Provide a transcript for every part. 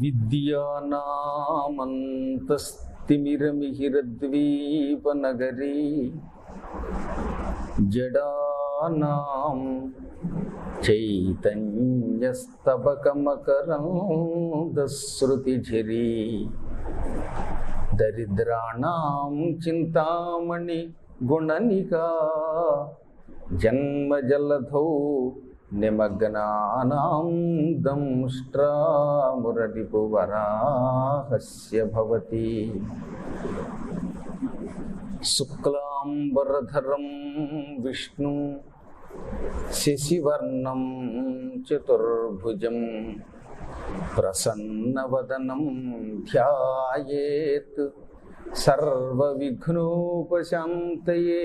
అవిద్యానామంతస్తిమిరమిహిరద్వీపనగరీ జడానాం చైతన్యస్తబకమకరందశ్రుతిఝరీ దరిద్రాణం చింతామణి గుణనికా జన్మజలధౌ నిమగ్నానాం దంష్ట్రామురరిపువరాహస్య భవతి శుక్లాంబరధరం విష్ణు శశివర్ణం చతుర్భుజం ప్రసన్నవదనం ధ్యాయేత్. సర్వవిఘ్నోపశాంతయే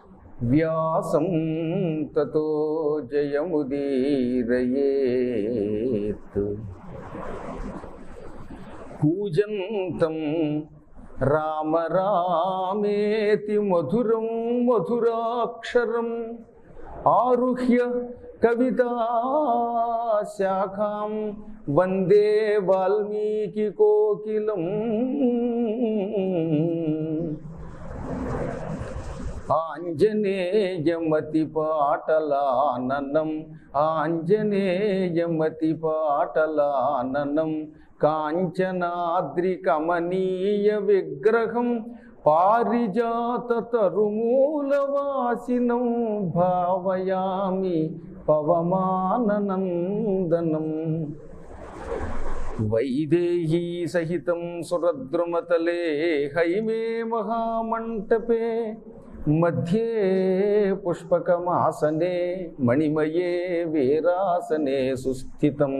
వ్యాసం తతో జయముదీరయేత్ కూజంతం రామ రామేతి మధురం మధురాక్షరం ఆరుహ్య కవితాశాఖాం వందే వాల్మీకి కోకిలం. ఆంజనేయమతి పాటలాననం ఆంజనేయమతి ఆంజనేయమతిపాటలాననం కాంచనాద్రి కమనీయ విగ్రహం పారిజాత తరుమూలవాసినం భావయామి పవమాననందనం. వైదేహీ సహితం సురద్రుమతలే హైమే మహామంటపే. మధ్యే పుష్పకమాసనే మణిమయే వీరాసనే సుస్థితం.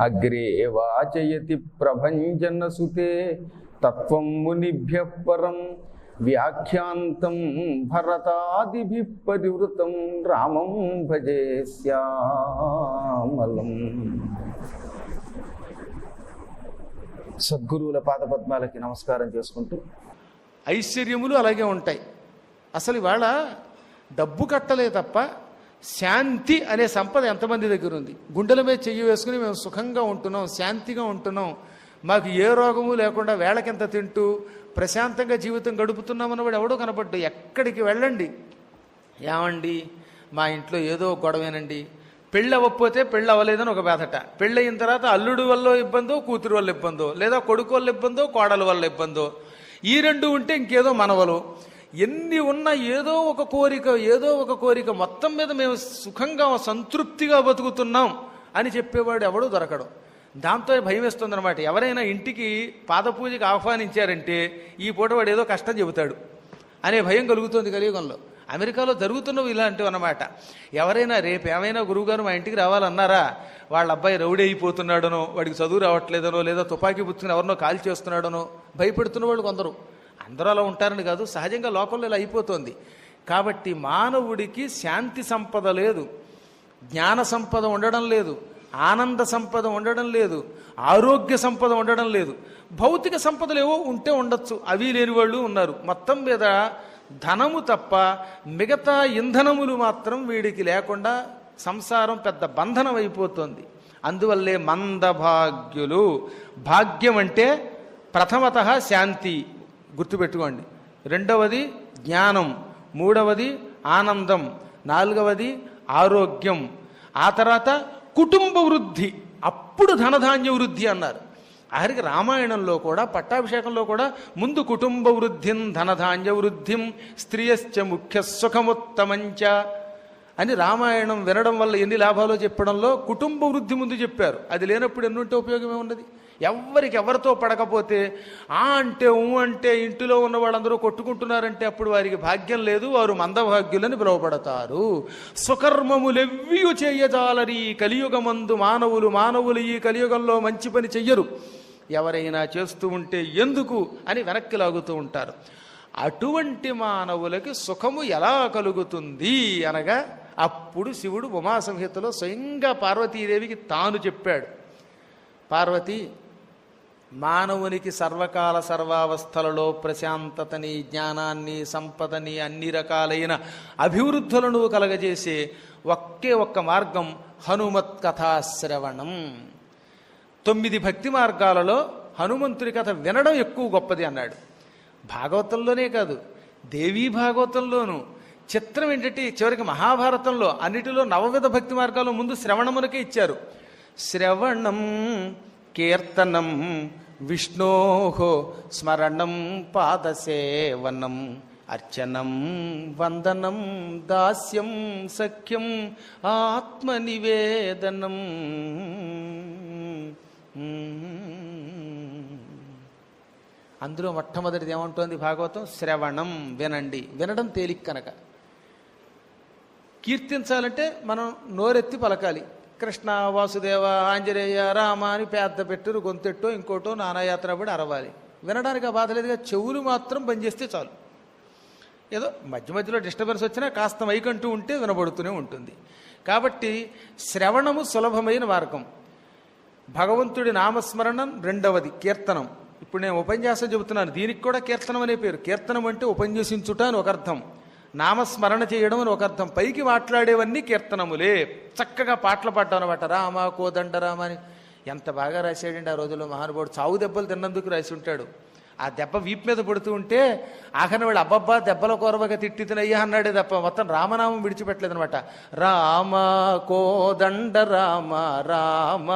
అగ్రే వాచయతి ప్రభంజనసుతే తత్వం మునిభ్య పరం వ్యాఖ్యాంతం భరతాదిభిः పరివృతం రామం భజే శ్యామలం. సద్గురువుల పాదపద్మాలకి నమస్కారం చేసుకుంటూ ఐశ్వర్యములు అలాగే ఉంటాయి. అసలు ఇవాళ డబ్బు కట్టలే తప్ప శాంతి అనే సంపద ఎంతమంది దగ్గర ఉంది? గుండెల మీద చెయ్యి వేసుకుని మేము సుఖంగా ఉంటున్నాం శాంతిగా ఉంటున్నాం. మాకు ఏ రోగము లేకుండా వేళకింత తింటూ ప్రశాంతంగా జీవితం గడుపుతున్నామన్న వాడు ఎవడో కనపడ్డు ఎక్కడికి వెళ్ళండి? ఏమండి? మా ఇంట్లో ఏదో గొడవేనండి. పెళ్ళి అవ్వకపోతే పెళ్ళి అవ్వలేదని ఒక బాధట. పెళ్ళయిన తర్వాత అల్లుడు వల్ల ఇబ్బందో కూతురు వల్ల ఇబ్బందో లేదా కొడుకు వల్ల ఇబ్బందో కోడల వల్ల ఇబ్బందో. ఈ రెండు ఉంటే ఇంకేదో మనవలు. ఎన్ని ఉన్నా ఏదో ఒక కోరిక ఏదో ఒక కోరిక మొత్తం మీద మేము సుఖంగా సంతృప్తిగా బతుకుతున్నాం అని చెప్పేవాడు ఎవడూ దొరకడు. దాంతో భయం వేస్తుందన్నమాట ఎవరైనా ఇంటికి పాదపూజకి ఆహ్వానించారంటే ఈ పూట వాడు ఏదో కష్టం చెబుతాడు అనే భయం కలుగుతుంది కలియుగంలో. అమెరికాలో జరుగుతున్నవి ఇలాంటివి అన్నమాట. ఎవరైనా రేపు ఏమైనా గురువుగారు మా ఇంటికి రావాలన్నారా వాళ్ళ అబ్బాయి రౌడీ అయిపోతున్నాడనో వాడికి చదువు రావట్లేదనో లేదా తుపాకీ పుచ్చుకుని ఎవరినో కాల్ చేస్తున్నాడనో భయపెడుతున్న వాళ్ళు కొందరు. అందరూ అలా ఉంటారని కాదు సహజంగా లోకంలో ఇలా అయిపోతుంది. కాబట్టి మానవుడికి శాంతి సంపద లేదు జ్ఞాన సంపద ఉండడం లేదు ఆనంద సంపద ఉండడం లేదు ఆరోగ్య సంపద ఉండడం లేదు. భౌతిక సంపదలు ఏవో ఉంటే ఉండొచ్చు అవి లేని వాళ్ళు ఉన్నారు. మొత్తం మీద ధనము తప్ప మిగతా ఇంధనములు మాత్రం వీడికి లేకుండా సంసారం పెద్ద బంధనం అయిపోతుంది అందువల్లే మందభాగ్యులు. భాగ్యం అంటే ప్రథమత శాంతి. గుర్తుపెట్టుకోండి. రెండవది జ్ఞానం. మూడవది ఆనందం. నాలుగవది ఆరోగ్యం. ఆ తర్వాత కుటుంబ వృద్ధి. అప్పుడు ధనధాన్య వృద్ధి అన్నారు. ఆఖరికి రామాయణంలో కూడా పట్టాభిషేకంలో కూడా ముందు కుటుంబ వృద్ధిం ధనధాన్య వృద్ధిం స్త్రీయశ్చ ముఖ్య సుఖముత్తమంచ అని రామాయణం వినడం వల్ల ఎన్ని లాభాలో చెప్పడంలో కుటుంబ వృద్ధి ముందు చెప్పారు. అది లేనప్పుడు ఎన్నుంటే ఉపయోగమే ఉన్నది ఎవరికి ఎవరితో పడకపోతే ఆ అంటే ఊ అంటే ఇంటిలో ఉన్న వాళ్ళందరూ కొట్టుకుంటున్నారంటే అప్పుడు వారికి భాగ్యం లేదు వారు మందభాగ్యులని పిలువబడతారు. సుకర్మములెవ్వియు చేయజాలరి ఈ కలియుగమందు మానవులు మానవులు ఈ కలియుగంలో మంచి పని చెయ్యరు. ఎవరైనా చేస్తూ ఉంటే ఎందుకు అని వెనక్కి లాగుతూ ఉంటారు. అటువంటి మానవులకి సుఖము ఎలా కలుగుతుంది అనగా అప్పుడు శివుడు ఉమాసంహితలో స్వయంగా పార్వతీదేవికి తాను చెప్పాడు. పార్వతి మానవునికి సర్వకాల సర్వావస్థలలో ప్రశాంతతని జ్ఞానాన్ని సంపదని అన్ని రకాలైన అభివృద్ధులను కలగజేసే ఒకే ఒక్క మార్గం హనుమత్ కథాశ్రవణం. తొమ్మిది భక్తి మార్గాలలో హనుమంతుడి కథ వినడం ఎక్కువ గొప్పది అన్నాడు. భాగవతంలోనే కాదు దేవీ భాగవతంలోనూ. చిత్రం ఏంటంటే చివరికి మహాభారతంలో అన్నిటిలో నవవిధ భక్తి మార్గాలు ముందు శ్రవణమునకే ఇచ్చారు. శ్రవణం కీర్తనం విష్ణో స్మరణం పాదసేవనం అర్చనం వందనం దాస్యం సఖ్యం ఆత్మనివేదనం. అందులో మొట్టమొదటిది ఏమంటోంది భాగవతం? శ్రవణం. వినండి. వినడం తేలిక కనుక కీర్తించాలంటే మనం నోరెత్తి పలకాలి. కృష్ణ వాసుదేవ ఆంజనేయ రామ అని పెద్ద పెట్టరు గొంతెట్టో ఇంకోటో నానాయాత్ర పడి అరవాలి. వినడానికి ఆ బాధ లేదుగా చెవులు మాత్రం బంద్ చేస్తే చాలు. ఏదో మధ్య మధ్యలో డిస్టర్బెన్స్ వచ్చినా కాస్త మైకంటూ ఉంటే వినబడుతూనే ఉంటుంది. కాబట్టి శ్రవణము సులభమైన మార్గం. భగవంతుడి నామస్మరణం రెండవది కీర్తనం. ఇప్పుడు నేను ఉపన్యాసం చెబుతున్నాను. దీనికి కూడా కీర్తనం అనే పేరు. కీర్తనం అంటే ఉపన్యసించుట అని ఒక అర్థం. నామస్మరణ చేయడం అని ఒక అర్థం. పైకి మాట్లాడేవన్నీ కీర్తనములే. చక్కగా పాటలు పాడటం అనమాట రామ కోదండ రామ అని. ఎంత బాగా రాశాడండి ఆ రోజుల్లో మహానుభావుడు. చావు దెబ్బలు తిన్నందుకు రాసి ఉంటాడు. ఆ దెబ్బ వీపు మీద పడుతూ ఉంటే ఆఖరి వాడు అబ్బబ్బా దెబ్బల కోరవగా తిట్టి తినయ్యా అన్నాడే తప్ప మొత్తం రామనామం విడిచిపెట్టలేదనమాట రామ కోదండ రామ రామ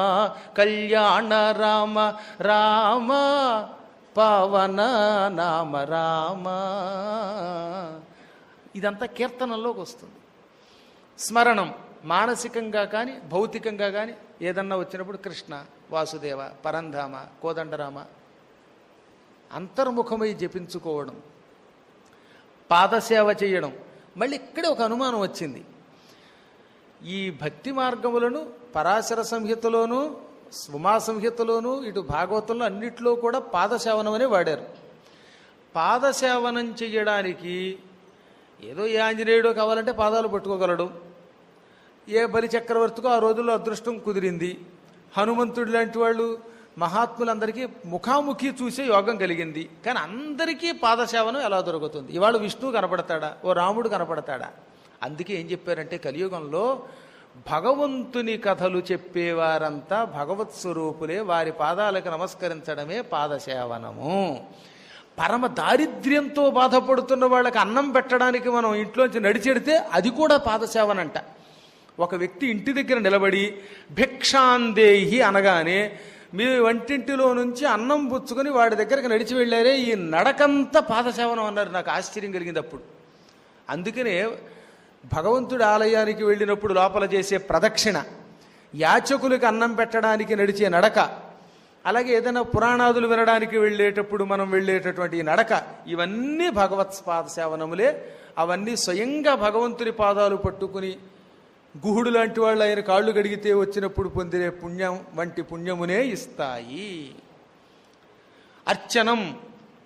కళ్యాణ రామ రామ పవన నామ రామ. ఇదంతా కీర్తనలోకి వస్తుంది. స్మరణం మానసికంగా కానీ భౌతికంగా కానీ ఏదన్నా వచ్చినప్పుడు కృష్ణ వాసుదేవ పరంధామ కోదండరామ అంతర్ముఖమై జపించుకోవడం పాదసేవ చేయడం మళ్ళీ ఇక్కడే ఒక అనుమానం వచ్చింది. ఈ భక్తి మార్గములను పరాశర సంహితలోను సుమా సంహితలోను ఇటు భాగవతంలో అన్నిట్లో కూడా పాదసేవనం అనే వాడారు. పాదసేవనం చేయడానికి ఏదో ఏ ఆంజనేయుడో కావాలంటే పాదాలు పట్టుకోగలడు. ఏ బలి చక్రవర్తికో ఆ రోజుల్లో అదృష్టం కుదిరింది. హనుమంతుడు లాంటి వాళ్ళు మహాత్ములందరికీ ముఖాముఖి చూసే యోగం కలిగింది. కానీ అందరికీ పాదసేవనం ఎలా దొరుకుతుంది? ఇవాళ విష్ణువు కనపడతాడా? ఓ రాముడు కనపడతాడా? అందుకే ఏం చెప్పారంటే కలియుగంలో భగవంతుని కథలు చెప్పేవారంతా భగవత్ స్వరూపులే. వారి పాదాలకు నమస్కరించడమే పాదసేవనము. పరమ దారిద్ర్యంతో బాధపడుతున్న వాళ్ళకి అన్నం పెట్టడానికి మనం ఇంట్లోంచి నడిచెడితే అది కూడా పాదసేవనంట. ఒక వ్యక్తి ఇంటి దగ్గర నిలబడి భిక్షాందేహి అనగానే మీ వంటింటిలో నుంచి అన్నం పుచ్చుకొని వాడి దగ్గరికి నడిచి వెళ్ళారే ఈ నడకంతా పాదసేవనం అన్నారు. నాకు ఆశ్చర్యం కలిగింది అప్పుడు అందుకనే భగవంతుడి ఆలయానికి వెళ్ళినప్పుడు లోపల చేసే ప్రదక్షిణ యాచకులకు అన్నం పెట్టడానికి నడిచే నడక అలాగే ఏదైనా పురాణాదులు వినడానికి వెళ్ళేటప్పుడు మనం వెళ్ళేటటువంటి ఈ నడక ఇవన్నీ భగవత్ పాద సేవనములే. అవన్నీ స్వయంగా భగవంతుని పాదాలు పట్టుకుని గుహుడు లాంటి వాళ్ళు ఆయన కాళ్ళు గడిగితే వచ్చినప్పుడు పొందిన పుణ్యం వంటి పుణ్యమునే ఇస్తాయి. అర్చనం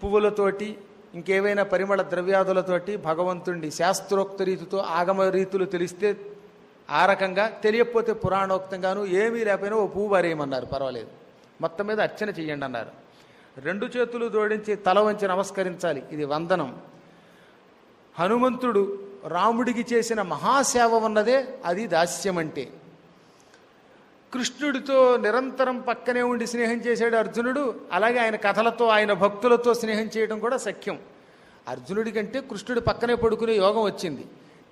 పువ్వులతోటి ఇంకేవైనా పరిమళ ద్రవ్యాదులతోటి భగవంతుణ్ణి శాస్త్రోక్త రీతితో ఆగమ రీతులు తెలిస్తే ఆ రకంగా తెలియకపోతే పురాణోక్తంగాను ఏమీ లేకపోయినా ఓ పువ్వు వారేయమన్నారు. పర్వాలేదు. మొత్తం మీద అర్చన చెయ్యండి అన్నారు. రెండు చేతులు జోడించి తల వంచి నమస్కరించాలి. ఇది వందనం. హనుమంతుడు రాముడికి చేసిన మహాసేవ ఉన్నదే అది దాస్యం అంటే కృష్ణుడితో నిరంతరం పక్కనే ఉండి స్నేహం చేశాడు అర్జునుడు. అలాగే ఆయన కథలతో ఆయన భక్తులతో స్నేహం చేయడం కూడా సఖ్యం. అర్జునుడి కంటే కృష్ణుడి పక్కనే పడుకునే యోగం వచ్చింది.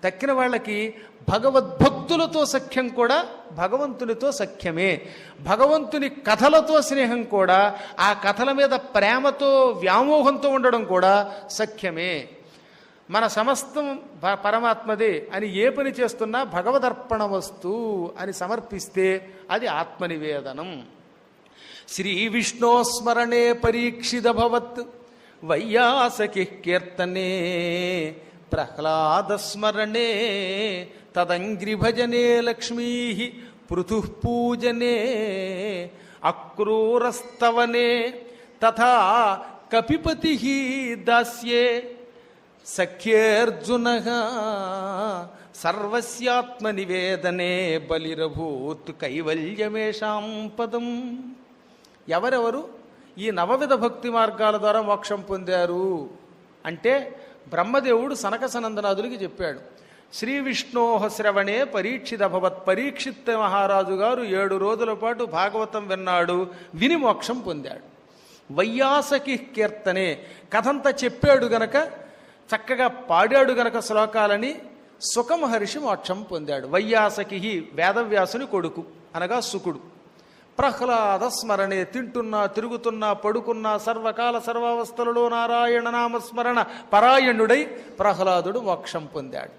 తక్కిన వాళ్ళకి భగవద్భక్తులతో సఖ్యం కూడా భగవంతునితో సఖ్యమే. భగవంతుని కథలతో స్నేహం కూడా ఆ కథల మీద ప్రేమతో వ్యామోహంతో ఉండడం కూడా సఖ్యమే. మన సమస్తం ప- పరమాత్మదే అని ఏ పని చేస్తున్నా భగవదర్పణ వస్తు అని సమర్పిస్తే అది ఆత్మనివేదనం. శ్రీ విష్ణోస్మరణే పరీక్షితభవత్ వైయాసకి కీర్తనే. ప్రహ్లాదస్మరణే తదంగ్రిభజనే లక్ష్మీ పృథు పూజనే అక్రూరస్తవనే తథా కపిపతి దాస్యే సఖ్యేర్జున సర్వస్యాత్మనివేదనే బలిరభూత్ కైవల్యమేషాం పదం. ఎవరెవరు? ఈ నవవిధ భక్తి మార్గాల ద్వారా మోక్షం పొందారు. అంటే బ్రహ్మదేవుడు సనకసనందనాథులకి చెప్పాడు. శ్రీ విష్ణోహ శ్రవణే పరీక్షిత భవత్ పరీక్షిత్ మహారాజు గారు ఏడు రోజుల పాటు భాగవతం విన్నాడు విని మోక్షం పొందాడు. వైయాసకి కీర్తనే కథంతా చెప్పాడు గనక చక్కగా పాడాడు గనక శ్లోకాలని సుఖమహర్షి మోక్షం పొందాడు. వైయాసకి వేదవ్యాసుని కొడుకు అనగా సుకుడు. ప్రహ్లాద స్మరణే తింటున్నా తిరుగుతున్నా పడుకున్నా సర్వకాల సర్వావస్థలలో నారాయణ నామస్మరణ పరాయణుడై ప్రహ్లాదుడు మోక్షం పొందాడు.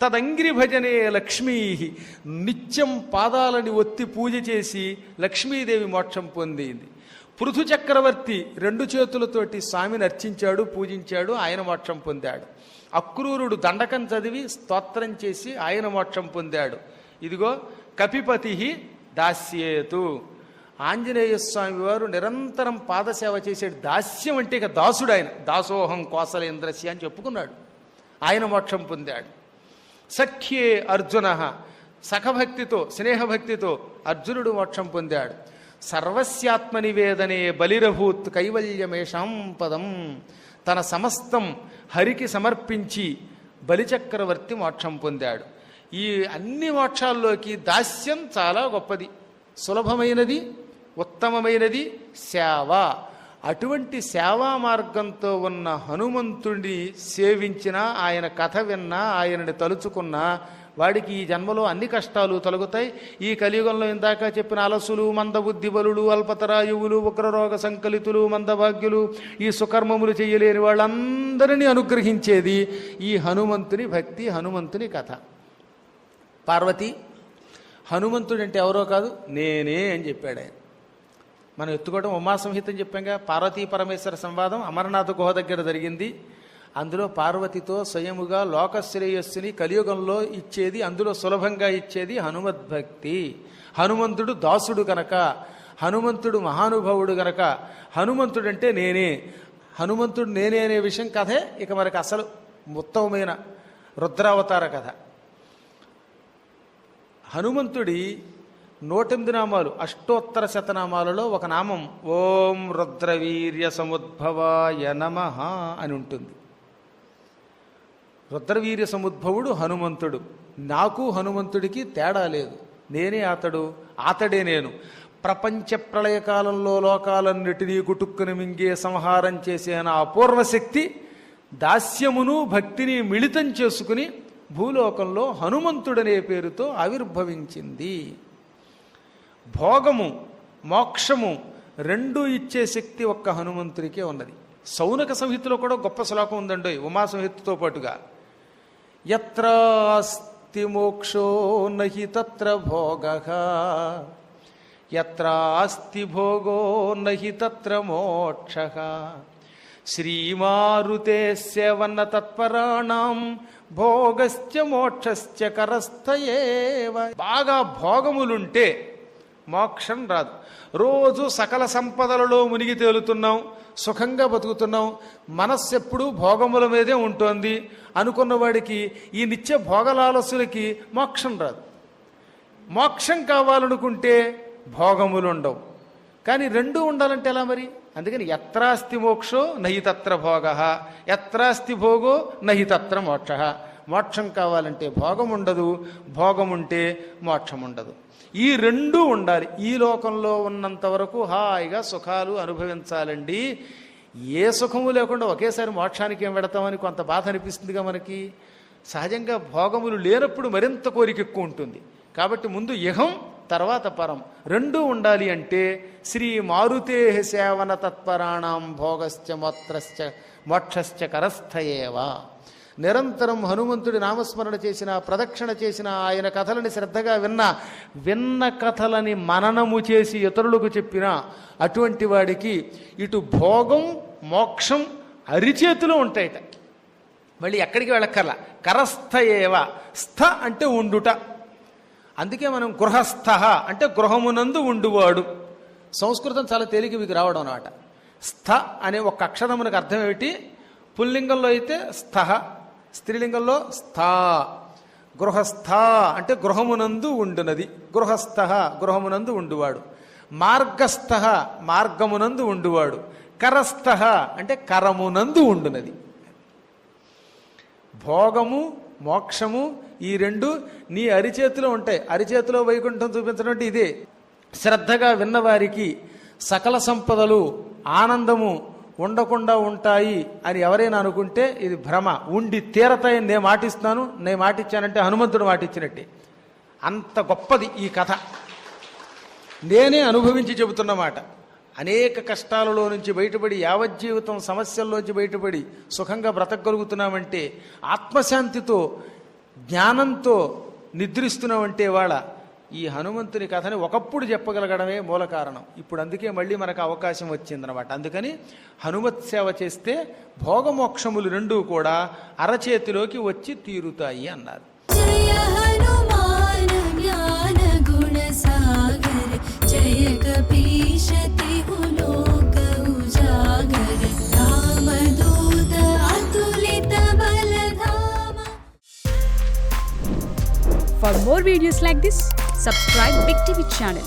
తదంగిరి భజనే లక్ష్మీ నిత్యం పాదాలని ఒత్తి పూజ చేసి లక్ష్మీదేవి మోక్షం పొందింది. పృథు చక్రవర్తి రెండు చేతులతోటి స్వామిని అర్చించాడు పూజించాడు ఆయన మోక్షం పొందాడు. అక్రూరుడు దండకం చదివి స్తోత్రం చేసి ఆయన మోక్షం పొందాడు. ఇదిగో కపిపతి దాస్యేతు. ఆంజనేయ స్వామి వారు నిరంతరం పాదసేవ చేసేడు దాస్యం అంటే ఇక దాసుడు ఆయన దాసోహం కోసలేంద్రస్య అని చెప్పుకున్నాడు. ఆయన మోక్షం పొందాడు. సఖ్యే అర్జున సఖభక్తితో స్నేహభక్తితో అర్జునుడు మోక్షం పొందాడు. సర్వస్యాత్మ నివేదనే బలిరభూత్ కైవల్యమేషాం పదం. తన సమస్తం హరికి సమర్పించి బలిచక్రవర్తి మోక్షం పొందాడు. ఈ అన్ని మోక్షాల్లోకి దాస్యం చాలా గొప్పది. సులభమైనది ఉత్తమమైనది సేవ. అటువంటి సేవా మార్గంతో ఉన్న హనుమంతుడిని సేవించినా ఆయన కథ విన్నా ఆయనని తలుచుకున్నా వాడికి ఈ జన్మలో అన్ని కష్టాలు తొలగుతాయి. ఈ కలియుగంలో ఇందాక చెప్పిన అలసులు మందబుద్ధి బలులు అల్పతరాయువులు ఉగ్రరోగ సంకలితులు మందభాగ్యులు ఈ సుకర్మములు చేయలేని వాళ్ళందరినీ అనుగ్రహించేది ఈ హనుమంతుని భక్తి హనుమంతుని కథ. పార్వతి హనుమంతుడు అంటే ఎవరో కాదు నేనే అని చెప్పాడు ఆయన మనం ఎత్తుకోవడం ఉమా సంహితం చెప్పాంగా. పార్వతీ పరమేశ్వర సంవాదం అమరనాథ గుహ దగ్గర జరిగింది. అందులో పార్వతితో స్వయముగా లోకశ్రేయస్సుని కలియుగంలో ఇచ్చేది అందులో సులభంగా ఇచ్చేది హనుమద్భక్తి హనుమంతుడు దాసుడు గనక హనుమంతుడు మహానుభావుడు గనక హనుమంతుడు అంటే నేనే. హనుమంతుడు నేనే అనే విషయం కథే ఇక మనకు అసలు ఉత్తమమైన రుద్రావతార కథ. హనుమంతుడి నూటెనిమిది నామాలు అష్టోత్తర శతనామాలలో ఒక నామం ఓం రుద్రవీర్య సముద్భవాయ నమ అని ఉంటుంది. రుద్రవీర్య సముద్భవుడు హనుమంతుడు. నాకు హనుమంతుడికి తేడా లేదు. నేనే అతడు అతడే నేను. ప్రపంచ ప్రళయకాలంలో లోకాలన్నిటినీ గుటుక్కుని మింగే సంహారం చేసే నా అపూర్వశక్తి దాస్యమును భక్తిని మిళితం చేసుకుని భూలోకంలో హనుమంతుడనే పేరుతో ఆవిర్భవించింది. భోగము మోక్షము రెండు ఇచ్చే శక్తి ఒక్క హనుమంతుడికే ఉన్నది. సౌనక సంహితలో కూడా గొప్ప శ్లోకం ఉందండి ఉమా సంహితతో పాటుగా. ఎత్రాస్తి మోక్షో నహి తత్ర భోగ. ఎత్రాస్తి భోగో నహి తత్ర మోక్ష. శ్రీమారుతే సేవన్న తత్పరాణం భోగశ్చ మోక్షశ్చ కరస్థయేవ బాగా భోగములుంటే మోక్షం రాదు. రోజు సకల సంపదలలో మునిగి తేలుతున్నాం సుఖంగా బతుకుతున్నాం. మనస్సు ఎప్పుడూ భోగముల మీదే ఉంటుంది. అనుకున్నవాడికి ఈ నిత్య భోగలాలసులకి మోక్షం రాదు. మోక్షం కావాలనుకుంటే భోగములు ఉండవు కానీ రెండూ ఉండాలంటే ఎలా మరి? అందుకని ఎత్రాస్తి మోక్షో నహి తత్ర భోగ ఎత్రాస్తి భోగో నహి తత్ర మోక్ష. మోక్షం కావాలంటే భోగం ఉండదు భోగం ఉంటే మోక్షం ఉండదు ఈ రెండూ ఉండాలి. ఈ లోకంలో ఉన్నంత వరకు హాయిగా సుఖాలు అనుభవించాలండి. ఏ సుఖము లేకుండా ఒకేసారి మోక్షానికి ఏం పెడతామని కొంత బాధ అనిపిస్తుందిగా మనకి. సహజంగా భోగములు లేనప్పుడు మరింత కోరిక ఎక్కువ ఉంటుంది. కాబట్టి ముందు ఇహం తర్వాత పరం. రెండూ ఉండాలి అంటే శ్రీ మారుతే సేవన తత్పరాణం భోగశ్చ మోత్రశ్చ మోక్షశ్చ కరస్థయేవా. నిరంతరం హనుమంతుడి నామస్మరణ చేసిన ప్రదక్షిణ చేసిన ఆయన కథలని శ్రద్ధగా విన్న విన్న కథలని మననము చేసి ఇతరులకు చెప్పిన అటువంటి వాడికి ఇటు భోగం మోక్షం అరిచేతిలో ఉంటాయట. మళ్ళీ ఎక్కడికి వెళ్ళక్కర్లా. కరస్థ ఏవ స్థ అంటే ఉండుట. అందుకే మనం గృహస్థ అంటే గృహమునందు ఉండువాడు. సంస్కృతం చాలా తేలికవికి రావడం అనమాట స్థ అనే ఒక అక్షరమునకు అర్థం ఏమిటి? పుల్లింగంలో అయితే స్థ స్త్రీలింగంలో స్థా గృహస్థ అంటే గృహమునందు ఉండునది. గృహస్థ గృహమునందు ఉండువాడు. మార్గస్థ మార్గమునందు ఉండువాడు. కరస్థ అంటే కరమునందు ఉండునది. భోగము మోక్షము ఈ రెండు నీ అరిచేతిలో ఉంటాయి. అరిచేతిలో వైకుంఠం చూపించడం అంటే ఇదే. శ్రద్ధగా విన్నవారికి సకల సంపదలు ఆనందము ఉండకుండా ఉంటాయి అని ఎవరైనా అనుకుంటే ఇది భ్రమ. ఉండి తీరతాయని నేను మాటిస్తున్నాను. నేను మాటిచ్చానంటే హనుమంతుడు మాటిచ్చినట్టే. అంత గొప్పది ఈ కథ. నేనే అనుభవించి చెబుతున్నమాట అనేక కష్టాలలో నుంచి బయటపడి యావజ్జీవితం సమస్యల్లోంచి బయటపడి సుఖంగా బ్రతకగలుగుతున్నామంటే ఆత్మశాంతితో జ్ఞానంతో నిద్రిస్తున్నామంటే వాళ్ళ ఈ హనుమంతుని కథని ఒకప్పుడు చెప్పగలగడమే మూల కారణం. ఇప్పుడు అందుకే మళ్ళీ మనకు అవకాశం వచ్చిందనమాట అందుకని హనుమత్ సేవ చేస్తే భోగమోక్షములు రెండూ కూడా అరచేతిలోకి వచ్చి తీరుతాయి అన్నారు. For more videos like this, subscribe big T V channel